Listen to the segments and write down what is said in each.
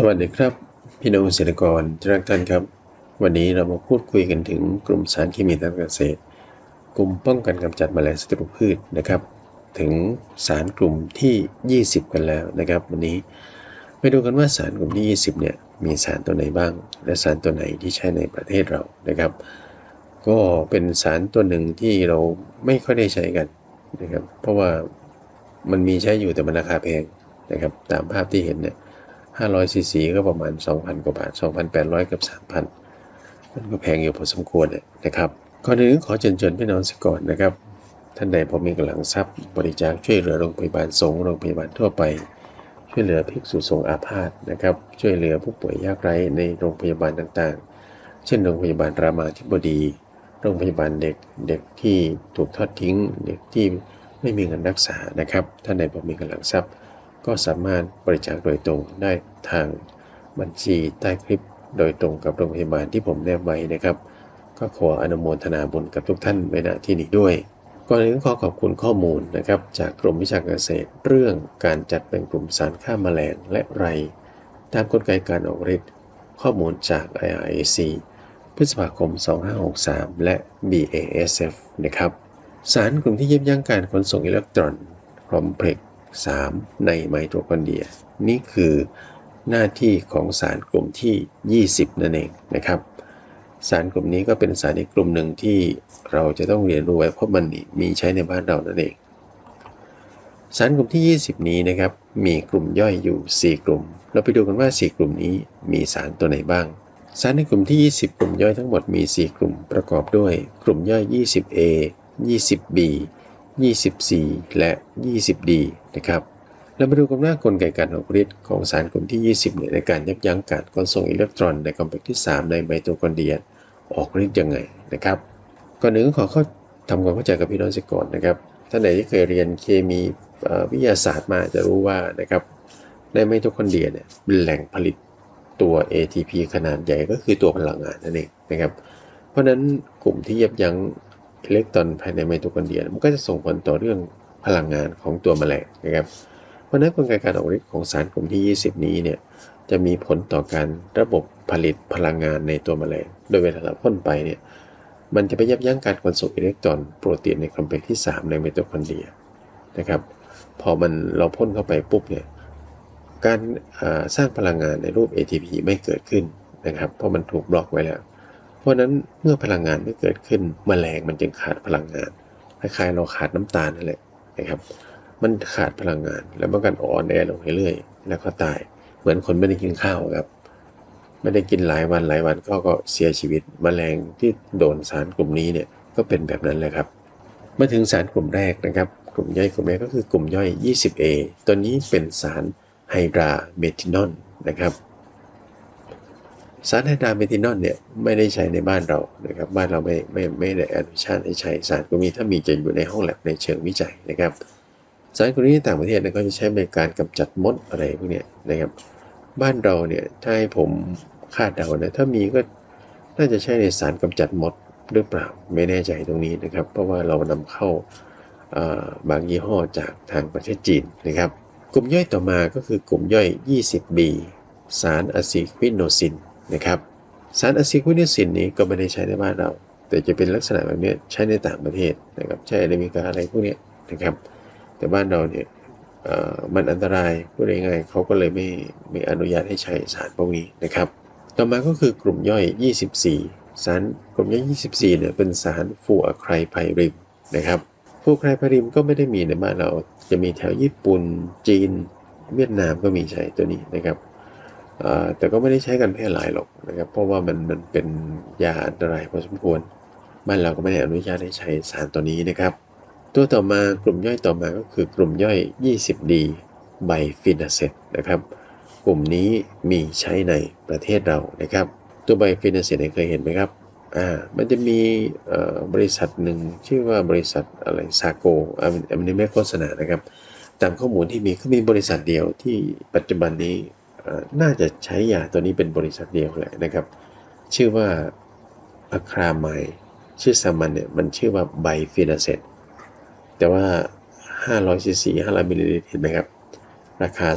สวัสดีครับ พี่น้องเกษตรกรทุกท่านครับ วันนี้เรามาพูดคุยกันถึงกลุ่มสารเคมีทางการเกษตร กลุ่มป้องกันกำจัดแมลงศัตรูพืชนะครับ ถึงสารกลุ่มที่ 20 กันแล้วนะครับ วันนี้ไปดูกันว่าสารกลุ่มที่ 20 เนี่ยมีสารตัวไหนบ้าง และสารตัวไหนที่ใช้ในประเทศเรานะครับ ก็เป็นสารตัวหนึ่งที่เราไม่ค่อยได้ใช้กันนะครับ เพราะว่ามันมีใช้อยู่แต่มันราคาแพงนะครับ ตามภาพที่เห็นเนี่ย 500ซีซีก็ประมาณ 2,000 กว่าบาท 2,800 กับ 3,000 มันก็แพงอยู่พอสมควรเนี่ยนะครับก่อนอื่นขอเชิญชวนพี่น้องสก่อนนะครับ ท่านใดพอมีกำลังทรัพย์บริจาคช่วยเหลือโรงพยาบาลสงฆ์โรงพยาบาลทั่วไป ช่วยเหลือภิกษุสงฆ์อาพาธนะครับ ช่วยเหลือผู้ป่วยยากไร้ในโรงพยาบาลต่างๆ เช่นโรงพยาบาลรามาธิบดี โรงพยาบาลเด็กเด็กที่ถูกทอดทิ้ง เด็กที่ไม่มีเงินรักษานะครับ ท่านใดพอมีกำลังทรัพย์ ก็สามารถบริจาคโดยตรงได้ทางบัญชีใต้คลิปโดยตรงกับโรงพยาบาลที่ผมแนบไว้นะครับ ก็ขออนุโมทนาบุญกับทุกท่านไว้ณที่นี้ด้วยก่อนอื่นขอขอบคุณข้อมูลนะครับ จากกรมวิชาการเกษตร เรื่องการจัดแบ่งกลุ่มสารฆ่าแมลงและไร ตามกลไกการออกฤทธิ์ข้อมูลจาก IRAC พฤษภาคม 2563 และ BASF นะครับ สารกลุ่มที่ยับยั้งการขนส่งอิเล็กตรอนคอมเพล็ก 3 ในไมโทคอนเดรีย นี่คือหน้าที่ของสารกลุ่มที่ 20 นั่นเองนะครับ สารกลุ่มนี้ก็เป็นสารอีกกลุ่มหนึ่งที่เราจะต้องเรียนรู้ไว้เพราะมันมีใช้ในบ้านเรานั่นเอง สารกลุ่มที่ 20 นี้นะครับ มีกลุ่มย่อยอยู่ 4 กลุ่ม เราไปดูกันว่า 4 กลุ่มนี้มีสารตัวไหนบ้าง สารในกลุ่มที่ 20 กลุ่มย่อยทั้งหมดมี 4 กลุ่มประกอบด้วย กลุ่มย่อย 20A 20B 24 และ 20D นะครับเรามาดูกันว่ากลไกการออกฤทธิ์ของสารกลุ่มที่ 20เนี่ยในการยับยั้งการขนส่งอิเล็กตรอนในคอมเพล็กซ์ที่ 3 ในไมโทคอนเดรียออกฤทธิ์ยังไงนะครับ ก่อนหนึ่งขอเข้าทำความเข้าใจกับพี่น้องสิก่อนนะครับท่านไหนที่เคยเรียนเคมีวิทยาศาสตร์มาจะรู้ว่านะครับในไมโทคอนเดรียเนี่ยเป็นแหล่งผลิตตัว ATP ขนาดใหญ่ก็คือตัวพลังงานนั่นเองนะครับ เพราะฉะนั้นกลุ่มที่ยับยั้ง อิเล็กตรอนภายในไมโทคอนเดรียมันก็จะส่งผลต่อเรื่องพลังงานของตัวแมลงนะครับ เพราะนั้นกลไกการออกฤทธิ์ของสารกลุ่มที่ 20 นี้เนี่ยจะมีผลต่อการระบบผลิตพลังงานในตัวแมลง โดยเวลาเราพ่นไปเนี่ยมันจะไปยับยั้งการขนส่งอิเล็กตรอนโปรตีนในคอมเพล็กซ์ที่ 3 ในไมโทคอนเดรียนะครับพอมันเราพ่นเข้าไปปุ๊บเนี่ยการสร้างพลังงานในรูป ATP ไม่เกิดขึ้นนะครับ เพราะมันถูกบล็อกไว้แล้ว ราะนั้นเมื่อพลังงานไม่เกิดขึ้นมแมลงมันจึงขาดพลังงานคล้ายๆเราขาดน้ำตาลนั่นแหละนะครับมันขาดพลังงานแล้วมันกันอ่อนแอลงเรื่อยๆแล้วก็ตายเหมือนคนไม่ได้กินข้าวครับ ไม่ได้กินหลายวันหลายวันก็ก็เสียชีวิตมแมลงที่โดนสารกลุ่มนี้เนี่ยก็เป็นแบบนั้นเลยครับมาถึงสารกลุ่มแรกนะครับ กลุ่มย่อยกลุ่มแรกก็คือกลุ่มย่อย 20A ตัวนี้เป็นสารไฮดราเมทินอลนะครับ สารไฮดราเมทินอลเนี่ยไม่ได้ใช้ในบ้านเรานะครับบ้านเราไม่ไม่ไม่ได้อนุญาตให้ใช้สารกลุ่มนี้ถ้ามีจะอยู่ในห้องแลบในเชิงวิจัยนะครับ สารกลุ่มนี้ต่างประเทศเนี่ยเขาจะใช้ในการกำจัดมดอะไรพวกนี้นะครับ บ้านเราเนี่ยถ้าให้ผมคาดเดานะถ้ามีก็น่าจะใช้ในสารกำจัดมดหรือเปล่าไม่แน่ใจตรงนี้นะครับ เพราะว่าเรานำเข้าบางยี่ห้อจากทางประเทศจีนนะครับ กลุ่มย่อยต่อมาก็คือกลุ่มย่อย 20B สารอะซิควินโนซิน นะครับสารอะซิควินโนซินนี้ก็ไม่ได้ใช้ในบ้านเรา แต่จะเป็นลักษณะแบบนี้ใช้ในต่างประเทศนะครับใช้ในอเมริกาอะไรพวกนี้นะครับ แต่บ้านเราเนี่ยมันอันตรายพูดง่ายๆเขาก็เลยไม่ไม่อนุญาตให้ใช้สารพวกนี้นะครับ ต่อมาก็คือกลุ่มย่อย 24 สารกลุ่มย่อย 24เนี่ยเป็นสารฟูอะไครไพริมนะครับฟูอะไครไพริมก็ไม่ได้มีในบ้านเราจะมีแถวญี่ปุ่นจีน เวียดนามก็มีใช้ตัวนี้นะครับ แต่ก็ไม่ได้ใช้กันแพร่หลายหรอกนะครับ เพราะว่ามันมันเป็นยาอันตรายพอสมควร บ้านเราก็ไม่ได้อนุญาตให้ใช้สารตัวนี้นะครับ ตัวต่อมากลุ่มย่อยต่อมาก็คือกลุ่มย่อย 20D ไบฟินาเซตนะครับ กลุ่มนี้มีใช้ในประเทศเรานะครับ ตัวไบฟินาเซตเคยเห็นไหมครับอ่ามันจะมีบริษัทหนึ่งชื่อว่าบริษัทอะไรซาโกอันนี้ไม่โฆษณานะครับ ตามข้อมูลที่มีก็มีบริษัทเดียวที่ปัจจุบันนี้ น่าจะใช้ยาตัวนี้เป็นบริษัทเดียวแหละนะครับ ชื่อว่าอะคราไมชื่อสามัญเนี่ยมันชื่อว่าไบฟินาเซตแต่ว่า500ซีซี500มิลลิลิตรเห็นไหมครับ ราคา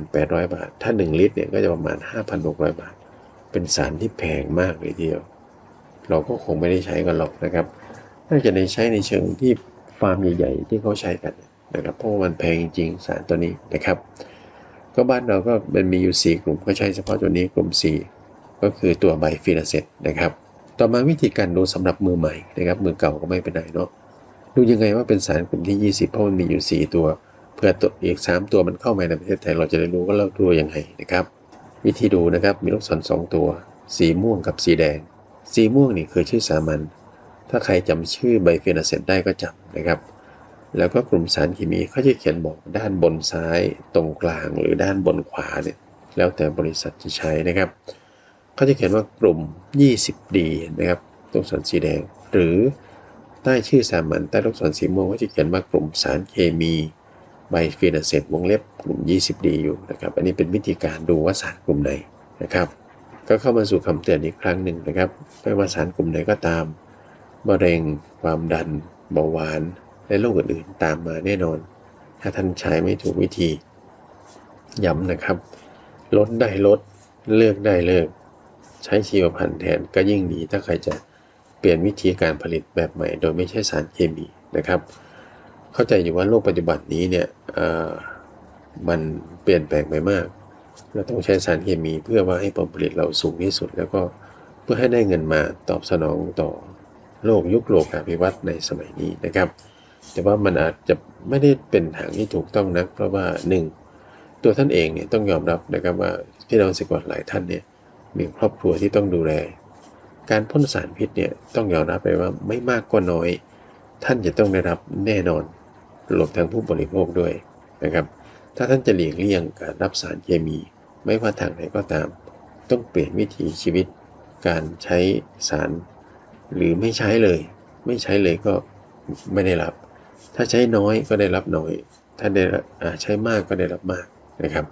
2,800 บาท ถ้า 1 ลิตรเนี่ยก็จะประมาณ 5,600 บาท เป็นสารที่แพงมากเลยทีเดียว เราก็คงไม่ได้ใช้กันหรอกนะครับน่าจะในใช้ในเชิงที่ฟาร์มใหญ่ ๆ ที่เขาใช้กันนะครับ เพราะว่ามันแพงจริงสารตัวนี้นะครับ ก็บ้านเราก็มันมีอยู่ 4 กลุ่มก็ใช้เฉพาะตัวนี้กลุ่ม 4 ก็คือตัวไบฟินาเซตนะครับ ต่อมาวิธีการดูสำหรับมือใหม่นะครับ มือเก่าก็ไม่เป็นไรเนาะดูยังไงว่าเป็นสารกลุ่มที่ 20 เพราะมันมีอยู่ 4 ตัวเพื่อตัวอีก 3 ตัวมันเข้ามาในประเทศไทยเราจะได้รู้ว่าเราดูยังไงนะครับ วิธีดูนะครับมีลูกศรสองตัว สีม่วงกับสีแดง สีม่วงนี่คือชื่อสามัญถ้าใครจำชื่อไบฟินาเซตได้ก็จำนะครับ แล้วก็กลุ่มสารเคมีเขาจะเขียนบอกด้านบนซ้ายตรงกลางหรือด้านบนขวาเนี่ยแล้วแต่บริษัทจะใช้นะครับเขาจะเขียนว่ากลุ่ม 20D นะครับลูกศรสีแดง หรือใต้ชื่อสามัญใต้ลูกศรสีม่วงก็จะเขียนว่ากลุ่มสารเคมีไบฟินเซตวงเล็บกลุ่ม 20D อยู่นะครับ อันนี้เป็นวิธีการดูว่าสารกลุ่มไหนนะครับ ก็เข้ามาสู่คำเตือนอีกครั้งหนึ่งนะครับไม่ว่าสารกลุ่มไหนก็ตามมะเร็ง ความดันเบาหวาน และโรคอื่นๆตามมาแน่นอน ถ้าท่านใช้ไม่ถูกวิธี ย้ำนะครับ ลดได้ลด เลือกได้เลิก ใช้ชีวพันธุ์แทนก็ยิ่งดี ถ้าใครจะเปลี่ยนวิธีการผลิตแบบใหม่ โดยไม่ใช่สารเคมีนะครับ เข้าใจอยู่ว่าโลกปัจจุบันนี้เนี่ยมันเปลี่ยนแปลงไปมาก เราต้องใช้สารเคมีเพื่อว่าให้ผลผลิตเราสูงที่สุด แล้วก็เพื่อให้ได้เงินมาตอบสนองต่อโลกยุคโลกาภิวัตน์ในสมัยนี้นะครับ แต่ว่ามันอาจจะไม่ได้เป็นทางที่ถูกต้องนักเพราะว่า 1. ตัวท่านเองเนี่ยต้องยอมรับนะครับว่าพี่น้องสิกรหลายท่านเนี่ยมีครอบครัวที่ต้องดูแล การพ่นสารพิษเนี่ยต้องยอมรับไปว่าไม่มากก็น้อย ท่านจะต้องได้รับแน่นอนรวมทั้งผู้บริโภคด้วยนะครับ ถ้าท่านจะหลีกเลี่ยงการรับสารเคมี ไม่ว่าทางไหนก็ตาม ต้องเปลี่ยนวิถีชีวิต การใช้สาร หรือไม่ใช้เลย ไม่ใช้เลยก็ไม่ได้รับ ถ้าใช้น้อยก็ได้รับน้อย ถ้าได้ใช้มากก็ได้รับมากนะครับ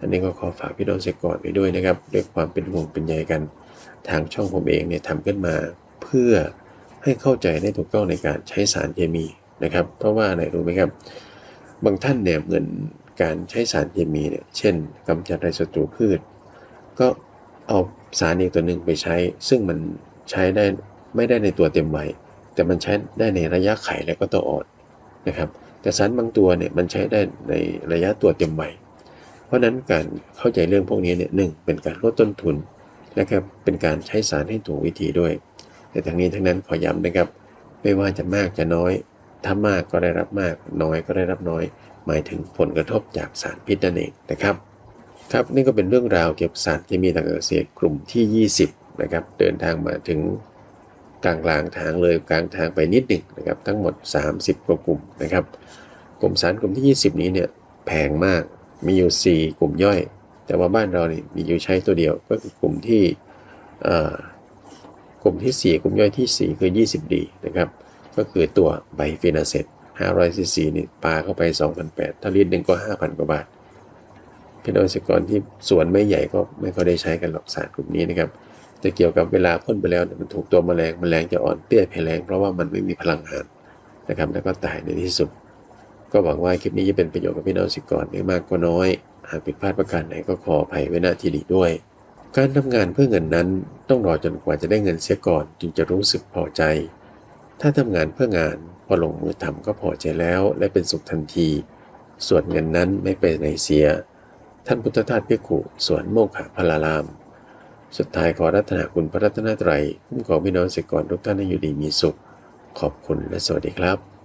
อันนี้ก็ขอฝากพี่น้องเสกก่อนไปด้วยนะครับด้วยความเป็นห่วงเป็นใยกัน ทางช่องผมเองเนี่ยทำขึ้นมาเพื่อให้เข้าใจได้ถูกต้องในการใช้สารเคมีนะครับ เพราะว่าอะไรรู้ไหมครับ บางท่านเนี่ยเหมือนการใช้สารเคมีเนี่ยเช่นกำจัดไรศัตรูพืช ก็เอาสารอีกตัวหนึ่งไปใช้ ซึ่งมันใช้ได้ไม่ได้ในตัวเต็มวัยแต่มันใช้ได้ในระยะไข่และก็ตัวอ่อน นะครับ แต่สารบางตัวเนี่ยมันใช้ได้ในระยะตัวเต็มวัยเพราะนั้นการเข้าใจเรื่องพวกนี้เนี่ยหนึ่งเป็นการลดต้นทุนและก็เป็นการใช้สารให้ถูกวิธีด้วย แต่ทั้งนี้ทั้งนั้นขอย้ำนะครับ ไม่ว่าจะมากจะน้อย ถ้ามากก็ได้รับมาก น้อยก็ได้รับน้อย หมายถึงผลกระทบจากสารพิษนั่นเองนะครับ ครับนี่ก็เป็นเรื่องราวเกี่ยวกับสารเคมีทางเกษตรกลุ่มที่ 20นะครับเดินทางมาถึง กลางกลางทางเลยกลางทางไปนิดหนึ่งนะครับทั้งหมด 30 กว่ากลุ่มนะครับ กลุ่มสารกลุ่มที่ 20 นี้เนี่ยแพงมากมีอยู่ 4 กลุ่มย่อย แต่ว่าบ้านเรานี่มีอยู่ใช้ตัวเดียวก็คือกลุ่มที่กลุ่มที่ 4 กลุ่มย่อยที่ 4 คือ 20D นะครับก็คือตัวไบฟีนาเซต500ซีซีนี่ปลาเข้าไป 2,800ถ้าลิตรหนึ่งก็ 5,000 กว่าบาทพี่น้องเกษตรกรที่สวนไม่ใหญ่ก็ไม่ค่อยได้ใช้กันหรอกสารกลุ่มนี้นะครับ แต่เกี่ยวกับเวลาพ่นไปแล้วมันถูกตัวแมลงแมลงจะอ่อนเปี้ยแผ่แรงเพราะว่ามันไม่มีพลังงานนะครับแล้วก็ตายในที่สุด ก็หวังว่าคลิปนี้จะเป็นประโยชน์กับพี่น้องสิกรไม่มากก็น้อย หากผิดพลาดประการไหนก็ขออภัยไว้ณที่นี้ด้วย การทำงานเพื่อเงินนั้นต้องรอจนกว่าจะได้เงินเสียก่อนจึงจะรู้สึกพอใจ ถ้าทำงานเพื่องานพอลงมือทำก็พอใจแล้วและเป็นสุขทันที ส่วนเงินนั้นไม่ไปไหนเสีย ท่านพุทธทาสพิขุสวนโมกขพลาราม สุดท้ายขอรัตนาคุณพระรัตนตรัยคุ้มครองพี่น้องเกษตรกรทุกท่านให้อยู่ดีมีสุข ขอบคุณและสวัสดีครับ